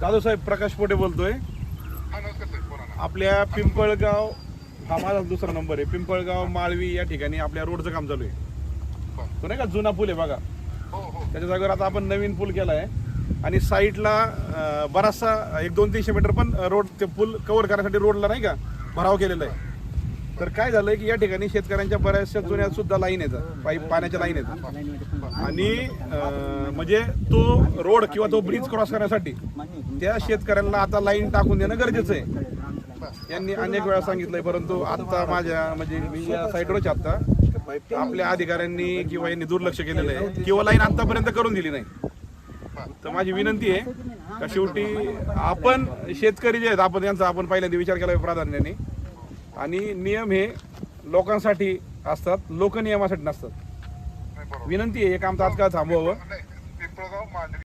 दादू साहेब प्रकाश पोटे बोलतोय. आपल्या पिंपळगाव हा माझा दुसरा नंबर आहे. पिंपळगाव माळवी या ठिकाणी आपल्या रोडचं काम चालू आहे. तो नाही का जुना पूल आहे बघा. त्याच्या जागेवर आता आपण नवीन पूल केला आहे आणि साईडला बराचसा एक दोन तीनशे मीटर पण रोड ते पूल कव्हर करण्यासाठी रोडला नाही का भराव केलेला आहे. तर काय झालंय की या ठिकाणी शेतकऱ्यांच्या बऱ्याचशा जुन्या सुद्धा लाईन आहेत. पाईप पाण्याच्या लाईन आहेत. आणि अं, म्हणजे तो रोड किंवा तो ब्रिज क्रॉस करण्यासाठी त्या शेतकऱ्यांना आता लाईन टाकून देणं गरजेचं आहे. यांनी अनेक वेळा सांगितलंय परंतु आता माझ्या म्हणजे मी या साईडवरच आता आपल्या अधिकाऱ्यांनी किंवा यांनी दुर्लक्ष केलेलं आहे. किंवा लाईन आतापर्यंत करून दिली नाही. तर माझी विनंती आहे का शेवटी आपण शेतकरी जे आहेत आपण यांचा आपण पहिल्यांदा विचार केला आहे प्राधान्याने. आणि नियम हे लोकांसाठी असतात लोक नियमासाठी नसतात विनंती आहे हे काम तात्काळ थांबवावं.